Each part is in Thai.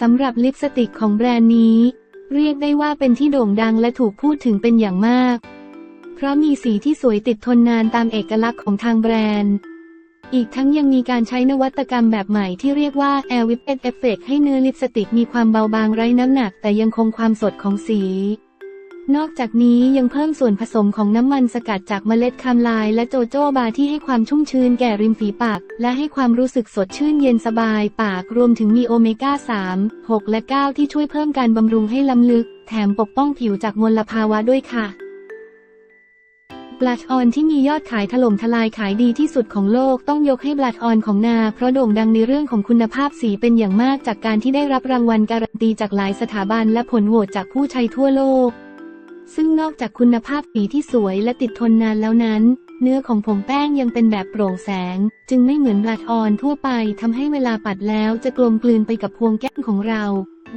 สำหรับลิปสติกของแบรนด์นี้ เรียกได้ว่าเป็นที่โด่งดังและถูกพูดถึงเป็นอย่างมาก เพราะมีสีที่สวยติดทนนานตามเอกลักษณ์ของทางแบรนด์ อีกทั้งยังมีการใช้นวัตกรรมแบบใหม่ที่เรียกว่า Air Whipped Effect ให้เนื้อลิปสติกมีความเบาบางไร้น้ำหนัก แต่ยังคงความสดของสี นอกจากนี้ยังเพิ่มส่วนผสมของน้ำมันสกัดจากเมล็ดคามลายและโจโจบาที่ให้ความชุ่มชื้นแก่ริมฝีปาก และให้ความรู้สึกสดชื่นเย็นสบายปากรวมถึงมีโอเมก้า 3 6 และ 9 ที่ช่วยเพิ่มการบำรุงให้ล้ำลึก แถมปกป้องผิวจากมลภาวะด้วยค่ะบลัชออนที่มียอดขายถล่มทลายขายดีที่สุดของโลกต้องยกให้บลัชออนของนา เพราะโด่งดังในเรื่องของคุณภาพสีเป็นอย่างมากจากการที่ได้รับรางวัลการันตีจากหลายสถาบันและผลโหวตจากผู้ใช้ทั่วโลก ซึ่งนอกจากคุณภาพสีที่สวยและติดทนนานแล้วนั้น เนื้อของผงแป้งยังเป็นแบบโปร่งแสง จึงไม่เหมือนบลัดออนทั่วไปทำให้เวลาปัดแล้วจะกลมกลืนไปกับพวงแก้มของเรา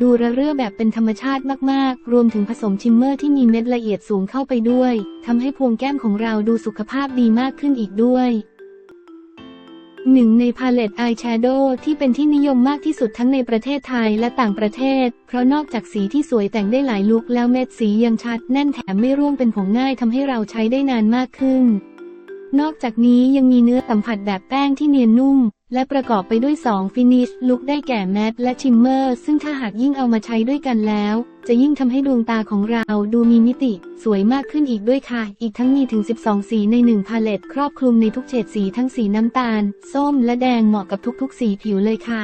ดูระเรื่อแบบเป็นธรรมชาติมากๆ รวมถึงผสมชิมเมอร์ที่มีเม็ดละเอียดสูงเข้าไปด้วยทำให้พวงแก้มของเราดูสุขภาพดีมากขึ้นอีกด้วย หนึ่งในพาเลตอายแชโดว์ที่เป็นที่นิยมมากที่สุดทั้งในประเทศไทยและต่างประเทศ เพราะนอกจากสีที่สวยแต่งได้หลายลุคแล้วเม็ดสียังชัดแน่นแถมไม่ร่วงเป็นผงง่ายทำให้เราใช้ได้นานมากขึ้น นอกจากนี้ยังมีเนื้อสัมผัสแบบแป้งที่เนียนนุ่ม และประกอบไปด้วย 2 ฟินิชลุคได้แก่แมตต์และชิมเมอร์ ซึ่งถ้าหากยิ่งเอามาใช้ด้วยกันแล้ว จะยิ่งทำให้ดวงตาของเราดูมีมิติ สวยมากขึ้นอีกด้วยค่ะ อีกทั้งมีถึง 12 สีใน 1 พาเลตครอบคลุมในทุกเฉดสีทั้งสีน้ำตาล ส้มและแดงเหมาะกับทุกๆ สีผิวเลยค่ะ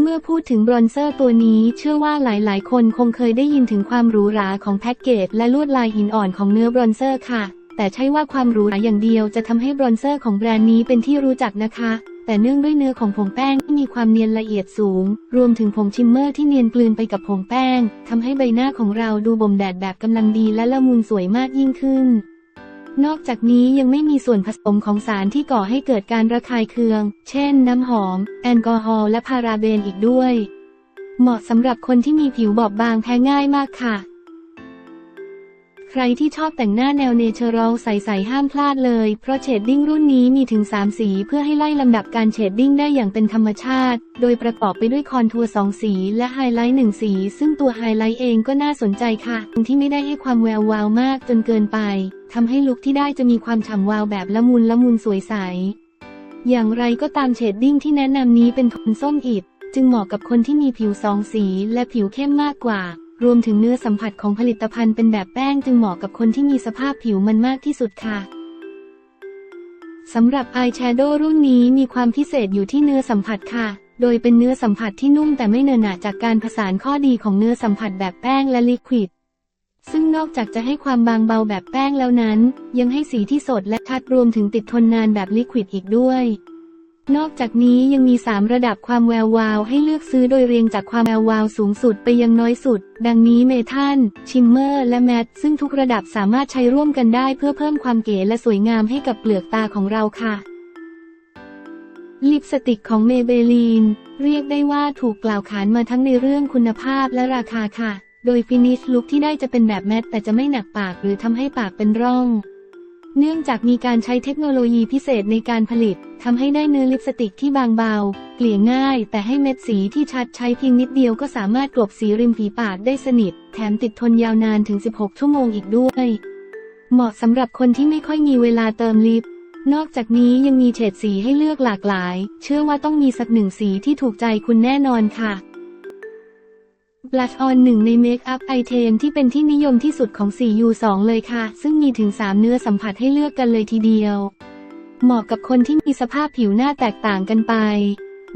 เมื่อพูดถึงบรอนเซอร์ตัวนี้เชื่อว่าหลายๆ คนคงเคยได้ยินถึงความหรูหราของแพ็กเกจและลวดลายหินอ่อนของเนื้อบรอนเซอร์ค่ะ แต่ใช่ว่าความหรูหราอย่างเดียวจะทำให้บรอนเซอร์ของแบรนด์นี้เป็นที่รู้จักนะคะ แต่เนื่องด้วยเนื้อของผงแป้งที่มีความเนียนละเอียดสูง รวมถึงผงชิมเมอร์ที่เนียนกลืนไปกับผงแป้งทำให้ใบหน้าของเราดูบ่มแดดแบบกำลังดีและละมุนสวยมากยิ่งขึ้น นอกจากนี้ยังไม่มีส่วนผสมของสารที่ก่อให้เกิดการระคายเคือง เช่น น้ำหอม แอลกอฮอล์และพาราเบนอีกด้วย เหมาะสำหรับคนที่มีผิวบอบบางแพ้ง่ายมากค่ะ ใครที่ชอบแต่งหน้าแนวเนเชอรัลใสๆห้ามพลาดเลย เพราะเชดดิ้งรุ่นนี้มีถึง 3 สีเพื่อให้ไล่ลำดับการเชดดิ้งได้อย่างเป็นธรรมชาติ โดยประกอบไปด้วยคอนทัวร์2สี และไฮไลท์1สี ซึ่งตัวไฮไลท์เองก็น่าสนใจค่ะที่ไม่ได้ให้ความแวววาวมากจนเกินไปทำให้ลุคที่ได้จะมีความฉ่ำวาวแบบละมุนละมุนสวยใส อย่างไรก็ตามเชดดิ้งที่แนะนำนี้เป็นโทนส้มอิดจึงเหมาะกับคนที่มีผิวสองสีและผิวเข้มมากกว่า รวมถึงเนื้อสัมผัสของผลิตภัณฑ์เป็นแบบแป้งจึงเหมาะกับคนที่มีสภาพผิวมันมากที่สุดค่ะสำหรับอายแชโดว์รุ่นนี้มีความพิเศษอยู่ที่เนื้อสัมผัสค่ะ โดยเป็นเนื้อสัมผัสที่นุ่มแต่ไม่เนินหนะจากการผสานข้อดีของเนื้อสัมผัสแบบแป้งและลิควิด ซึ่งนอกจากจะให้ความบางเบาแบบแป้งแล้วนั้น ยังให้สีที่สดและชัดรวมถึงติดทนนานแบบลิควิดอีกด้วย นอกจากนี้ยังมี 3 ระดับความแวววาวให้เลือกซื้อโดยเรียงจากความแวววาวสูงสุดไปยังน้อยสุด ดังนี้เมทัลชิมเมอร์และแมตซึ่งทุกระดับสามารถใช้ร่วมกันได้เพื่อเพิ่มความเก๋และสวยงามให้กับเปลือกตาของเราค่ะลิปสติกของเมเบลีนเรียกได้ว่าถูกกล่าวขานมาทั้งในเรื่องคุณภาพและราคาค่ะ โดยฟินิชลุคที่ได้จะเป็นแบบแมตแต่จะไม่หนักปากหรือทำให้ปากเป็นร่อง เนื่องจากมีการใช้เทคโนโลยีพิเศษในการผลิตทำให้ได้เนื้อลิปสติกที่บางเบา เกลี่ยง่าย แต่ให้เม็ดสีที่ชัดใช้เพียงนิดเดียวก็สามารถกลบสีริมฝีปากได้สนิท แถมติดทนยาวนานถึง 16 ชั่วโมงอีกด้วย เหมาะสำหรับคนที่ไม่ค่อยมีเวลาเติมลิป นอกจากนี้ยังมีเฉดสีให้เลือกหลากหลาย เชื่อว่าต้องมีสักหนึ่งสีที่ถูกใจคุณแน่นอนค่ะ บลัชออนหนึ่งในเมคอัพไอเทมที่เป็นที่นิยมที่สุดของ 4U2 เลยค่ะ ซึ่งมีถึง 3 เนื้อสัมผัสให้เลือกกันเลยทีเดียว เหมาะกับคนที่มีสภาพผิวหน้าแตกต่างกันไป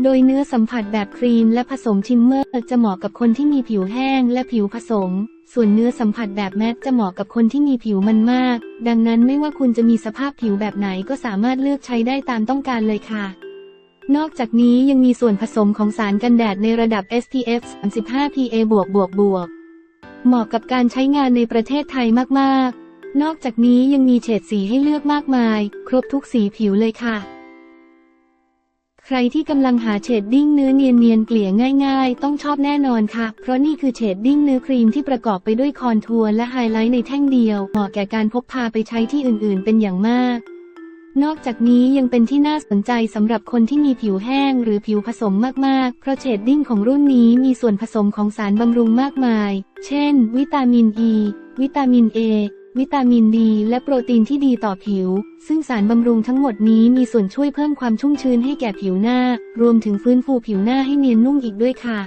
โดยเนื้อสัมผัสแบบครีมและผสมชิมเมอร์จะเหมาะกับคนที่มีผิวแห้งและผิวผสม ส่วนเนื้อสัมผัสแบบแมตจะเหมาะกับคนที่มีผิวมันมาก ดังนั้นไม่ว่าคุณจะมีสภาพผิวแบบไหนก็สามารถเลือกใช้ได้ตามต้องการเลยค่ะ นอกจากนี้ยังมีส่วนผสมของสารกันแดดในระดับ SPF 35 PA บวกบวกบวกเหมาะกับการใช้งานในประเทศไทยมากๆ นอกจากนี้ยังมีเฉดสีให้เลือกมากมาย ครบทุกสีผิวเลยค่ะ ใครที่กำลังหาเฉดดิ้งเนื้อเนียนๆเกลี่ยง่าย ๆ ต้องชอบแน่นอนค่ะ เพราะนี่คือเฉดดิ้งเนื้อครีมที่ประกอบไปด้วยคอนทัวร์และไฮไลท์ในแท่งเดียว เหมาะแก่การพกพาไปใช้ที่อื่นๆ เป็นอย่างมาก นอกจากนี้ยังเป็นที่น่าสนใจสำหรับคนที่มีผิวแห้งหรือผิวผสมมากๆ เพราะเชดดิ้งของรุ่นนี้มีส่วนผสมของสารบำรุงมากมาย เช่น วิตามินอ e, ีวิตามินเอวิตามินดีและโปรตีนที่ดีต่อผิว ซึ่งสารบำรุงทั้งหมดนี้มีส่วนช่วยเพิ่มความชุ่มชื้นให้แก่ผิวหน้า รวมถึงฟื้นฟูผิวหน้าให้เนียนนุ่มอีกด้วยค่ะ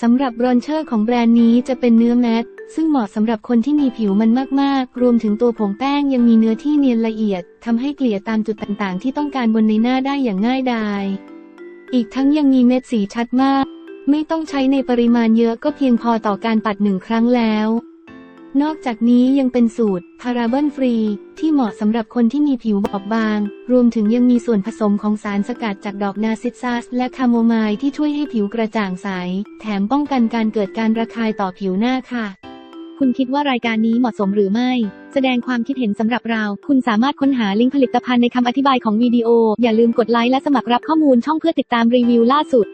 สำหรับบรอนเชอร์ของแบรนด์นี้จะเป็นเนื้อแมตต์ซึ่งเหมาะสำหรับคนที่มีผิวมันมากๆ รวมถึงตัวผงแป้งยังมีเนื้อที่เนียนละเอียดทำให้เกลี่ยตามจุดต่างๆ ที่ต้องการบนในหน้าได้อย่างง่ายดาย อีกทั้งยังมีเม็ดสีชัดมาก ไม่ต้องใช้ในปริมาณเยอะก็เพียงพอต่อการปัดหนึ่งครั้งแล้ว นอกจากนี้ยังเป็นสูตรพาราเบนฟรี ที่เหมาะสำหรับคนที่มีผิวบอบบาง รวมถึงยังมีส่วนผสมของสารสกัดจากดอกนาซิซัส และคาโมไมล์ที่ช่วยให้ผิวกระจ่างใส แถมป้องกันการเกิดการระคายต่อผิวหน้าค่ะ คุณคิดว่ารายการนี้เหมาะสมหรือไม่ แสดงความคิดเห็นสำหรับเรา คุณสามารถค้นหาลิงก์ผลิตภัณฑ์ในคำอธิบายของวิดีโอ อย่าลืมกดไลค์และสมัครรับข้อมูลช่องเพื่อติดตามรีวิวล่าสุด